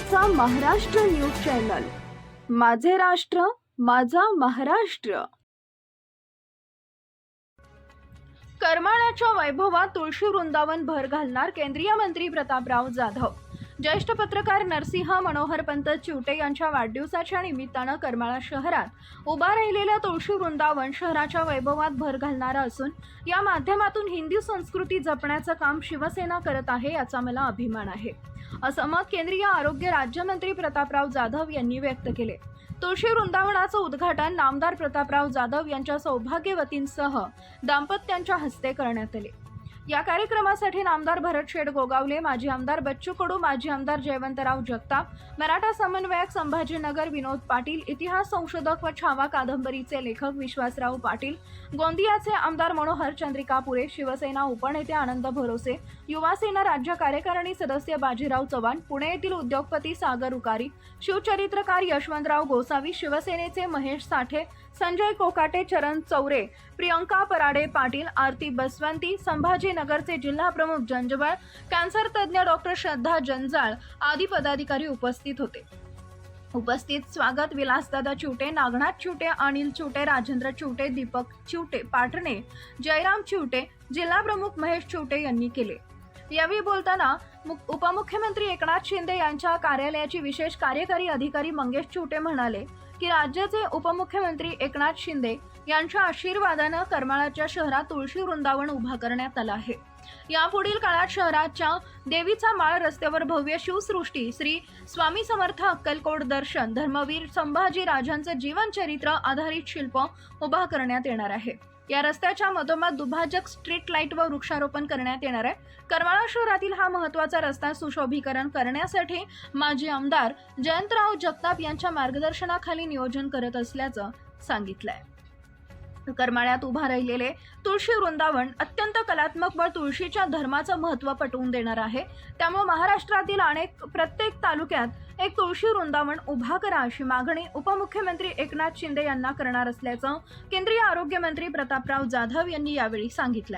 चा Maharashtra news channel. माझे राष्ट्र माझा महाराष्ट्र. करमाळ्याच्या वैभवात तुळशी वृंदावन भर घालणार केंद्रीय मंत्री प्रतापराव जाधव. ज्येष्ठ पत्रकार नरसिंह मनोहर पंत चिवटे यांच्या वाढदिवसाच्या निमित्तानं करमाळा शहरात उभा राहिलेल्या तुळशी वृंदावन शहराच्या वैभवात भर घालणारा असून या माध्यमातून हिंदी संस्कृती जपण्याचं काम शिवसेना करत आहे याचा मला अभिमान आहे. असं मत केंद्रीय आरोग्य राज्यमंत्री प्रतापराव जाधव यांनी व्यक्त केले. तुळशी वृंदावनाचं उद्घाटन नामदार प्रतापराव जाधव यांच्या सौभाग्यवतींसह दाम्पत्यांच्या हस्ते करण्यात आले. या कार्यक्रमासाठी नामदार भरत शेठ गोगावले माजी आमदार बच्चू कडू माजी आमदार जयवंतराव जगताप मराठा समन्वयक संभाजीनगर विनोद पाटील इतिहास संशोधक व छावा कादंबरीचे लेखक विश्वासराव पाटील गोंदियाचे आमदार मनोहर चंद्रिका पुरे शिवसेना उपनेते आनंद भरोसे युवासेना राज्य कार्यकारिणी सदस्य बाजीराव चव्हाण पुणे येथील उद्योगपती सागर उकारी शिवचरित्रकार यशवंतराव गोसावी शिवसेनेचे महेश साठे संजय कोकाटे चरण चौरे प्रियंका पराडे पाटील आरती बसवंती संभाजीनगरचे जिल्हाप्रमुख जंजबळ जंजवळ कॅन्सर तज्ज्ञ डॉक्टर श्रद्धा जंजाळ आदी पदाधिकारी उपस्थित होते. उपस्थित स्वागत विलासदादा चिवटे नागनाथ चिवटे अनिल चिवटे राजेंद्र चिवटे दीपक चिवटे पाटणे जयराम चिवटे जिल्हाप्रमुख महेश चिवटे यांनी केले. यावेळी बोलताना उपमुख्यमंत्री एकनाथ शिंदे यांच्या कार्यालयाचे विशेष कार्यकारी अधिकारी मंगेश चिवटे म्हणाले की राज्याचे उपमुख्यमंत्री एकनाथ शिंदे यांच्या आशीर्वादानं करमाळाच्या शहरात तुळशी वृंदावन उभा करण्यात आलं आहे. यापुढील काळात शहराच्या देवीचा माळ रस्त्यावर भव्य शिवसृष्टी श्री स्वामी समर्थ अक्कलकोट दर्शन धर्मवीर संभाजी राजांचं जीवनचरित्र आधारित शिल्प उभा करण्यात येणार आहे. या रस्त्याच्या मधोमध दुभाजक स्ट्रीट लाइट व वृक्षारोपण करण्यात येणार आहे. करमाळा शहरातील हा महत्त्वाचा रस्ता सुशोभीकरण करण्यासाठी माजी आमदार जयंतराव जगताप यांच्या मार्गदर्शनाखाली नियोजन करत असल्याचं सांगितलंय. करमाळ्यात उभा राहिलेले तुळशी वृंदावन अत्यंत कलात्मक व तुळशीच्या धर्माचं महत्त्व पटवून देणार आहे. त्यामुळे महाराष्ट्रातील अनेक प्रत्येक तालुक्यात एक तुळशी वृंदावन उभा करा अशी मागणी उपमुख्यमंत्री एकनाथ शिंदे यांना करणार असल्याचं केंद्रीय आरोग्य मंत्री प्रतापराव जाधव यांनी यावेळी सांगितलंय.